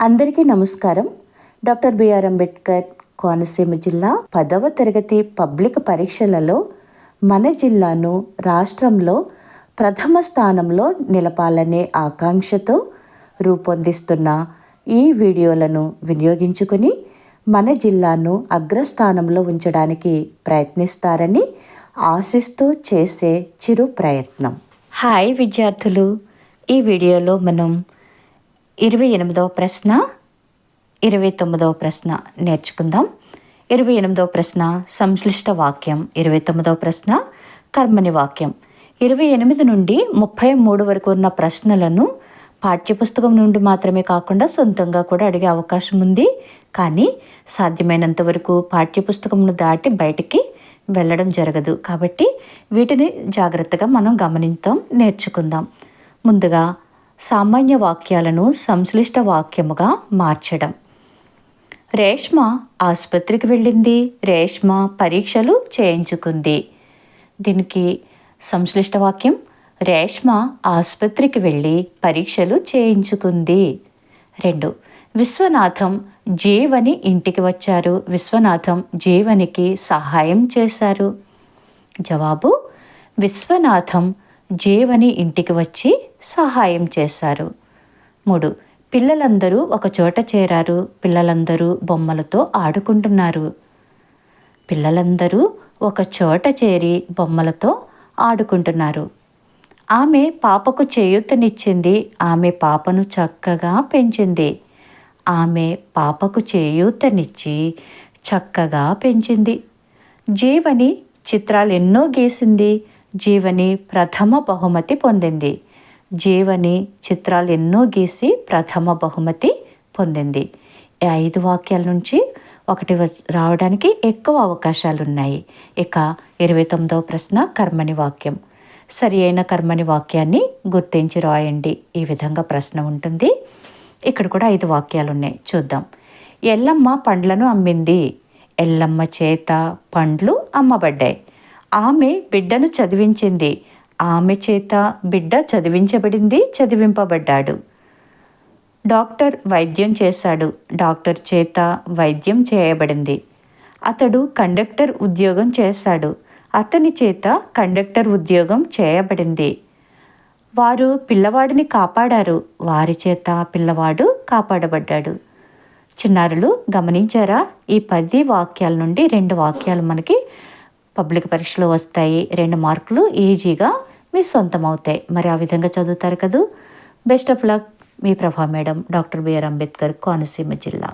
అందరికీ నమస్కారం. Doctor BR Ambedkar Konaseema జిల్లా పదవ తరగతి పబ్లిక్ పరీక్షలలో మన జిల్లాను రాష్ట్రంలో ప్రథమ స్థానంలో నిలపాలనే ఆకాంక్షతో రూపొందిస్తున్న ఈ వీడియోలను వినియోగించుకుని మన జిల్లాను అగ్రస్థానంలో ఉంచడానికి ప్రయత్నిస్తారని ఆశిస్తూ చేసే చిరు ప్రయత్నం. హాయ్ విద్యార్థులు. ఈ వీడియోలో మనం ఇరవై ఎనిమిదవ ప్రశ్న ఇరవై తొమ్మిదవ ప్రశ్న నేర్చుకుందాం. ఇరవై ఎనిమిదవ ప్రశ్న సంశ్లిష్ట వాక్యం. ఇరవై తొమ్మిదవ ప్రశ్న కర్మని వాక్యం. ఇరవై ఎనిమిది నుండి ముప్పై మూడు వరకు ఉన్న ప్రశ్నలను పాఠ్యపుస్తకం నుండి మాత్రమే కాకుండా సొంతంగా కూడా అడిగే అవకాశం ఉంది. కానీ సాధ్యమైనంత వరకు పాఠ్యపుస్తకంను దాటి బయటికి వెళ్ళడం జరగదు. కాబట్టి వీటిని జాగ్రత్తగా మనం గమనించాం నేర్చుకుందాం. ముందుగా సామాన్య వాక్యాలను సంశ్లిష్ట వాక్యముగా మార్చడం. రేష్మ ఆసుపత్రికి వెళ్ళింది. రేష్మ పరీక్షలు చేయించుకుంది. దీనికి సంశ్లిష్ట వాక్యం రేష్మ ఆసుపత్రికి వెళ్ళి పరీక్షలు చేయించుకుంది. రెండు విశ్వనాథం జీవని ఇంటికి వచ్చారు. విశ్వనాథం జీవనికి సహాయం చేశారు. జవాబు విశ్వనాథం జీవని ఇంటికి వచ్చి సహాయం చేశారు. మూడు పిల్లలందరూ ఒక చోట చేరారు. పిల్లలందరూ బొమ్మలతో ఆడుకుంటున్నారు. పిల్లలందరూ ఒక చోట చేరి బొమ్మలతో ఆడుకుంటున్నారు. ఆమె పాపకు చేయూతనిచ్చింది. ఆమె పాపను చక్కగా పెంచింది. ఆమె పాపకు చేయూతనిచ్చి చక్కగా పెంచింది. జీవని చిత్రాలు ఎన్నో గీసింది. జీవని ప్రథమ బహుమతి పొందింది. జీవని చిత్రాలు ఎన్నో గీసి ప్రథమ బహుమతి పొందింది. ఈ ఐదు వాక్యాల నుంచి ఒకటి రావడానికి ఎక్కువ అవకాశాలు ఉన్నాయి ఇక ఇరవై తొమ్మిదవ ప్రశ్న కర్మని వాక్యం. సరి అయిన కర్మని వాక్యాన్ని గుర్తించి రాయండి. ఈ విధంగా ప్రశ్న ఉంటుంది. ఇక్కడ కూడా ఐదు వాక్యాలు ఉన్నాయి చూద్దాం. ఎల్లమ్మ పండ్లను అమ్మింది. ఎల్లమ్మ చేత పండ్లు అమ్మబడ్డాయి. ఆమె బిడ్డను చదివించింది. ఆమె చేత బిడ్డ చదివించబడింది చదివింపబడ్డాడు. డాక్టర్ వైద్యం చేశాడు. డాక్టర్ చేత వైద్యం చేయబడింది. అతడు కండక్టర్ ఉద్యోగం చేశాడు. అతని చేత కండక్టర్ ఉద్యోగం చేయబడింది. వారు పిల్లవాడిని కాపాడారు. వారి చేత పిల్లవాడు కాపాడబడ్డాడు. చిన్నారులు గమనించారా? ఈ పది వాక్యాల నుండి రెండు వాక్యాలు మనకి పబ్లిక్ పరీక్షలో వస్తాయి. రెండు మార్కులు ఈజీగా మీ సొంతం అవుతాయి మరి ఆ విధంగా చదువుతారు కదూ? Best of luck me Prabha madam doctor BR Ambedkar Konaseema జిల్లా.